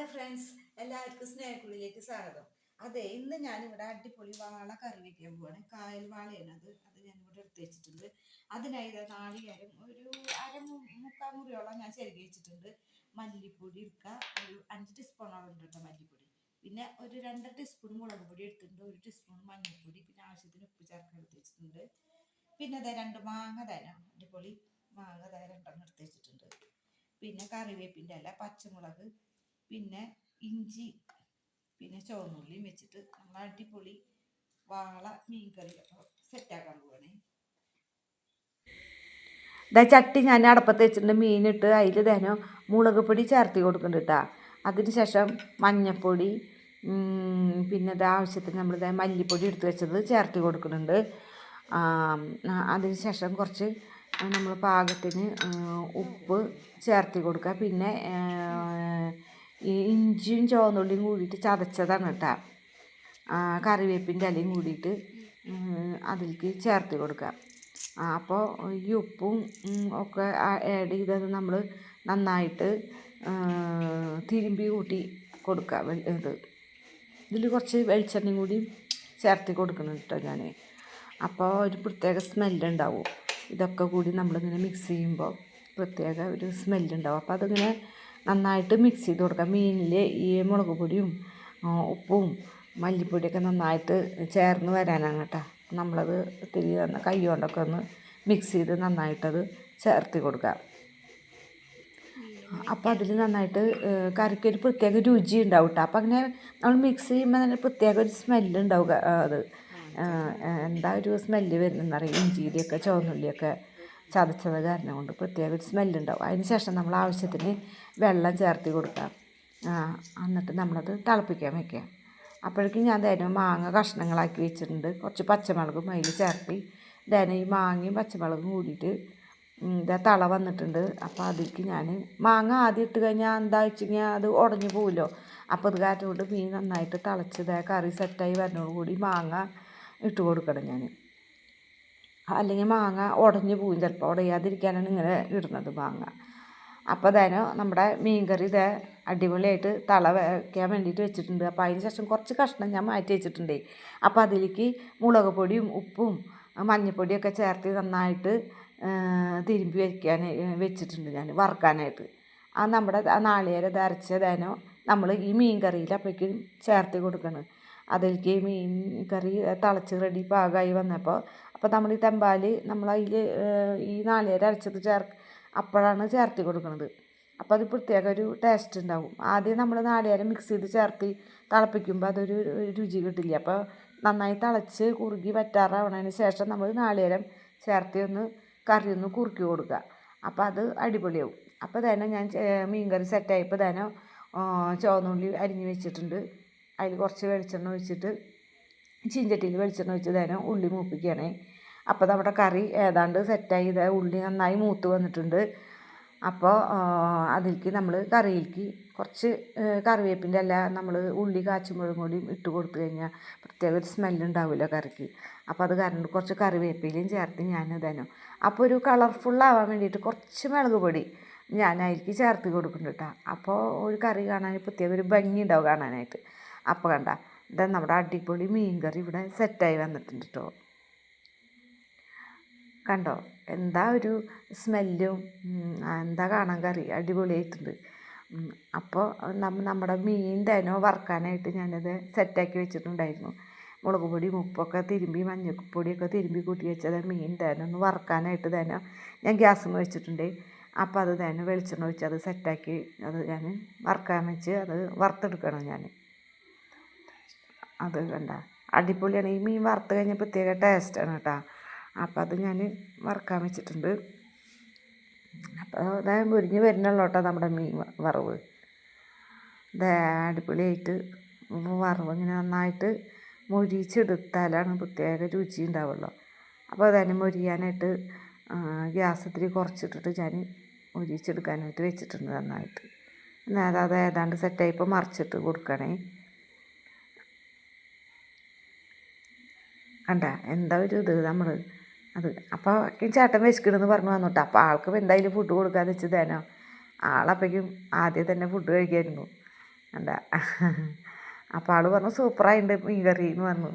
Hello friends എല്ലാവർക്കും സ്നേഹക്കുള്ളിലേക്ക് സ്വാഗതം. അതെ ഇന്ന് ഞാനിവിടെ അടിപൊളി വാള കറി വയ്ക്കാൻ പോവാണ്. കായൽ വാളയാണ് അത് അത് ഞാനിവിടെ എടുത്ത് വെച്ചിട്ടുണ്ട്. അതിനായി നാളികേരം ഒരു അര മുക്കാൽ മുറിയോളം ഞാൻ ചെരുകി വെച്ചിട്ടുണ്ട്. മല്ലിപ്പൊടി എടുക്കുക ഒരു അഞ്ച് ടീസ്പൂണോളം ഉണ്ട് മല്ലിപ്പൊടി. പിന്നെ ഒരു രണ്ട് ടീസ്പൂൺ മുളക് പൊടി എടുത്തിട്ടുണ്ട്. ഒരു ടീസ്പൂൺ മഞ്ഞൾപ്പൊടി. പിന്നെ ആവശ്യത്തിന് ഉപ്പ് ചേർക്കാൻ എടുത്ത് വെച്ചിട്ടുണ്ട്. പിന്നെ അതെ രണ്ട് മാങ്ങ തരാം അടിപൊളി മാങ്ങ തരാം രണ്ടെണ്ണം എടുത്ത് വെച്ചിട്ടുണ്ട്. പിന്നെ കറിവേപ്പിന്റെ ഇല പച്ചമുളക് പിന്നെ ഇഞ്ചി പിന്നെ ചുവന്നുള്ളിയും വെച്ചിട്ട് നമ്മൾ അടിപൊളി വാള മീൻകറി സെറ്റാക്കാൻ പോവാണേ. ഇതാ ചട്ടി ഞാൻ അടപ്പത്ത് വെച്ചിട്ടുണ്ട്. മീനിട്ട് അതിൽ തേനോ മുളക് പൊടി ചേർത്ത് കൊടുക്കുന്നുണ്ട് കേട്ടോ അതിന് ശേഷം മഞ്ഞൾപ്പൊടി പിന്നെ ഇത് ആവശ്യത്തിന് നമ്മൾ ഇതേ മല്ലിപ്പൊടി എടുത്ത് വെച്ചത് ചേർത്ത് കൊടുക്കുന്നുണ്ട്. അതിനുശേഷം കുറച്ച് നമ്മൾ പാകത്തിന് ഉപ്പ് ചേർത്ത് കൊടുക്കുക. പിന്നെ ഈ ഇഞ്ചിയും ചുവന്നുള്ളിയും കൂടിയിട്ട് ചതച്ചതാണ് കേട്ടോ. കറിവേപ്പിന്റെ ഇലയും കൂടിയിട്ട് അതിലേക്ക് ചേർത്ത് കൊടുക്കുക. അപ്പോൾ ഈ ഉപ്പും ഒക്കെ ആഡ് ചെയ്തത് നമ്മൾ നന്നായിട്ട് തിരുമ്പി കൂട്ടി കൊടുക്കുക ഇത്. ഇതിൽ കുറച്ച് വെളിച്ചെണ്ണയും കൂടി ചേർത്ത് കൊടുക്കണം കേട്ടോ ഞാൻ അപ്പോൾ ഒരു പ്രത്യേക സ്മെല്ലുണ്ടാവും. ഇതൊക്കെ കൂടി നമ്മളിങ്ങനെ മിക്സ് ചെയ്യുമ്പോൾ പ്രത്യേക ഒരു സ്മെല്ലുണ്ടാവും. അപ്പോൾ അതിങ്ങനെ നന്നായിട്ട് മിക്സ് ചെയ്ത് കൊടുക്കുക. മീനിൽ ഈ മുളക് പൊടിയും ഉപ്പും മല്ലിപ്പൊടിയൊക്കെ നന്നായിട്ട് ചേർന്ന് വരാനാണ് കേട്ടോ. നമ്മളത് തിരി കൈ കൊണ്ടൊക്കെ ഒന്ന് മിക്സ് ചെയ്ത് നന്നായിട്ടത് ചേർത്ത് കൊടുക്കുക. അപ്പോൾ അതിൽ നന്നായിട്ട് കറിക്ക് ഒരു പ്രത്യേക രുചി ഉണ്ടാവും കേട്ടോ. അപ്പോൾ അങ്ങനെ നമ്മൾ മിക്സ് ചെയ്യുമ്പോൾ തന്നെ പ്രത്യേക ഒരു സ്മെല്ല് ഉണ്ടാവുക അത്. എന്താ ഒരു സ്മെല്ല് വരുന്നതെന്നറിയാം ഇഞ്ചിയുടെയൊക്കെ ചുവന്നുള്ളിയൊക്കെ. ചതച്ചത് കാരണം കൊണ്ട് പ്രത്യേക ഒരു സ്മെല്ലുണ്ടാവും. അതിന് ശേഷം നമ്മൾ ആവശ്യത്തിന് വെള്ളം ചേർത്ത് കൊടുക്കാം എന്നിട്ട് നമ്മളത് തിളപ്പിക്കാൻ വയ്ക്കുക അപ്പോഴേക്കും ഞാൻ തേനും മാങ്ങ കഷ്ണങ്ങളാക്കി വെച്ചിട്ടുണ്ട്. കുറച്ച് പച്ചമുളകും അതിൽ ചേർത്തി തേന ഈ മാങ്ങയും പച്ചമുളകും കൂടിയിട്ട് ഇതാ തള വന്നിട്ടുണ്ട്. അപ്പോൾ അതിലേക്ക് ഞാൻ മാങ്ങ ആദ്യം ഇട്ട് കഴിഞ്ഞാൽ എന്താ വെച്ച് കഴിഞ്ഞാൽ അത് ഉടഞ്ഞു പോകുമല്ലോ അപ്പോൾ അത് കാരണം കൊണ്ട് മീൻ നന്നായിട്ട് തിളച്ച് കറി സെറ്റായി വരണോടുകൂടി കൂടി മാങ്ങ ഇട്ട് കൊടുക്കണം ഞാൻ. അല്ലെങ്കിൽ മാങ്ങ ഉടഞ്ഞു പോകും ചിലപ്പോൾ ഉടയാതിരിക്കാനാണ് ഇങ്ങനെ ഇടുന്നത് മാങ്ങ. അപ്പോൾ തന്നെ നമ്മുടെ മീൻകറി ഇതേ അടിപൊളിയായിട്ട് തള വയ്ക്കാൻ വേണ്ടിയിട്ട് വെച്ചിട്ടുണ്ട്. അപ്പോൾ അതിന് ശേഷം കുറച്ച് കഷ്ണം ഞാൻ മാറ്റി വെച്ചിട്ടുണ്ടേ. അപ്പോൾ അതിലേക്ക് മുളക് പൊടിയും ഉപ്പും മഞ്ഞൾപ്പൊടിയൊക്കെ ചേർത്ത് നന്നായിട്ട് തിരുമ്പി വയ്ക്കാൻ വെച്ചിട്ടുണ്ട് ഞാൻ വറുക്കാനായിട്ട്. ആ നമ്മുടെ നാളികേരം അരച്ചതേനോ നമ്മൾ ഈ മീൻ കറിയിൽ അപ്പോഴേക്കും ചേർത്ത് കൊടുക്കണം. അതിലേക്ക് മീൻ കറി തിളച്ച് റെഡി പാകമായി വന്നപ്പോൾ അപ്പോൾ നമ്മൾ ഈ തെമ്പാൽ നമ്മൾ അതിൽ ഈ നാളികേരം അരച്ചത് ചേർ അപ്പോഴാണ് ചേർത്തി കൊടുക്കുന്നത് അപ്പോൾ അത് പ്രത്യേക ഒരു ടേസ്റ്റ് ഉണ്ടാവും. ആദ്യം നമ്മൾ നാളികേരം മിക്സ് ചെയ്ത് ചേർത്തി തിളപ്പിക്കുമ്പോൾ അതൊരു രുചി കിട്ടില്ല. അപ്പോൾ നന്നായി തിളച്ച് കുറുകി വറ്റാറാവണതിന് ശേഷം നമ്മൾ നാളികേരം ചേർത്തി ഒന്ന് കറി ഒന്ന് കുറുക്കി കൊടുക്കുക അപ്പോൾ അത് അടിപൊളിയാവും. അപ്പോൾ തന്നെ ഞാൻ മീൻകറി മീൻ കറി സെറ്റായപ്പോൾ തന്നെ ചുവന്നുള്ളി അരിഞ്ഞ് വെച്ചിട്ടുണ്ട്. അതിൽ കുറച്ച് വെളിച്ചെണ്ണ ഒഴിച്ചിട്ട് ചീഞ്ചട്ടിയിൽ വെളിച്ചെണ്ണ ഒഴിച്ച് തന്നെ ഉള്ളി മൂപ്പിക്കുകയാണ്. അപ്പോൾ നമ്മുടെ കറി ഏതാണ്ട് സെറ്റായി. ഇത് ഉള്ളി നന്നായി മൂത്ത് വന്നിട്ടുണ്ട്. അപ്പോൾ അതിലേക്ക് നമ്മൾ കറിയിലേക്ക് കുറച്ച് കറിവേപ്പിന്റെ അല്ല നമ്മൾ ഉള്ളി കാച്ചുമ്പോഴും കൂടി ഇട്ട് കൊടുത്തു കഴിഞ്ഞാൽ പ്രത്യേക ഒരു സ്മെല്ലുണ്ടാവില്ല കറിക്ക്. അപ്പോൾ അത് കാരണം കുറച്ച് കറിവേപ്പിലയും ചേർത്ത് ഞാൻ ഇതേനു അപ്പോൾ ഒരു കളർഫുള്ളാവാൻ വേണ്ടിയിട്ട് കുറച്ച് മുളക് പൊടി ഞാൻ അതിലേക്ക് ചേർത്ത് കൊടുക്കുന്നുണ്ട് കേട്ടോ. അപ്പോൾ ഒരു കറി കാണാൻ പ്രത്യേക ഒരു ഭംഗി ഉണ്ടാവും കാണാനായിട്ട്. അപ്പോൾ കണ്ട ഇതാ നമ്മുടെ അടിപൊളി മീൻ കറി ഇവിടെ സെറ്റായി വന്നിട്ടുണ്ട് കേട്ടോ കണ്ടോ? എന്താ ഒരു സ്മെല്ലും എന്താ കാണാൻ കറി? അടിപൊളിയായിട്ടുണ്ട്. അപ്പോൾ നമ്മ നമ്മുടെ മീൻ തേനോ വറുക്കാനായിട്ട് ഞാനത് സെറ്റാക്കി വെച്ചിട്ടുണ്ടായിരുന്നു. മുളക് പൊടി ഉപ്പൊക്കെ തിരുമ്പി മഞ്ഞൾപ്പൊടിയൊക്കെ തിരുമ്പി കൂട്ടി വെച്ചത് മീൻ തേനോ ഒന്ന് വറുക്കാനായിട്ട് തേനോ ഞാൻ ഗ്യാസ് വെച്ചിട്ടുണ്ട്. അപ്പോൾ അത് തേനോ വെളിച്ചെണ്ണ ഒഴിച്ച് അത് സെറ്റാക്കി അത് ഞാൻ വറുക്കാൻ വെച്ച് അത് വറുത്തെടുക്കണം ഞാൻ അത് കണ്ട. അടിപൊളിയാണ്. ഈ മീൻ വറുത്ത് കഴിഞ്ഞാൽ പ്രത്യേക ടേസ്റ്റാണ് കേട്ടോ. അപ്പോൾ അത് ഞാൻ വറുക്കാൻ വെച്ചിട്ടുണ്ട്. അപ്പോൾ ഇതാ മുരിഞ്ഞ് വരുന്നുള്ളൂ കേട്ടോ നമ്മുടെ മീൻ വറവ്. ഇതേ അടിപൊളിയായിട്ട് വറവ് ഇങ്ങനെ നന്നായിട്ട് മൊരിച്ചെടുത്താലാണ് പ്രത്യേക രുചി ഉണ്ടാവുള്ളൂ. അപ്പോൾ അതന്നെ മൊരിയാനായിട്ട് ഗ്യാസ് ഇത്തിരി കുറച്ചിട്ടിട്ട് ഞാൻ മൊരിച്ചെടുക്കാനായിട്ട് വെച്ചിട്ടുണ്ട് നന്നായിട്ട്. എന്നാൽ അത് ഏതാണ്ട് സെറ്റായിപ്പോൾ മറിച്ചിട്ട് കൊടുക്കണേ. കണ്ട എന്താ ഒരു ഇത് നമ്മൾ അത് അപ്പോൾ ചേട്ടൻ വിശക്കണമെന്ന് പറഞ്ഞു വന്നിട്ട്. അപ്പോൾ ആൾക്ക് എന്തായാലും ഫുഡ് കൊടുക്കാന്ന് വെച്ചതേനോ ആളപ്പോഴേക്കും ആദ്യം തന്നെ ഫുഡ് കഴിക്കായിരുന്നു. എന്താ അപ്പോൾ ആൾ പറഞ്ഞു സൂപ്പറായിട്ടുണ്ട് മീൻ കറി എന്ന് പറഞ്ഞു.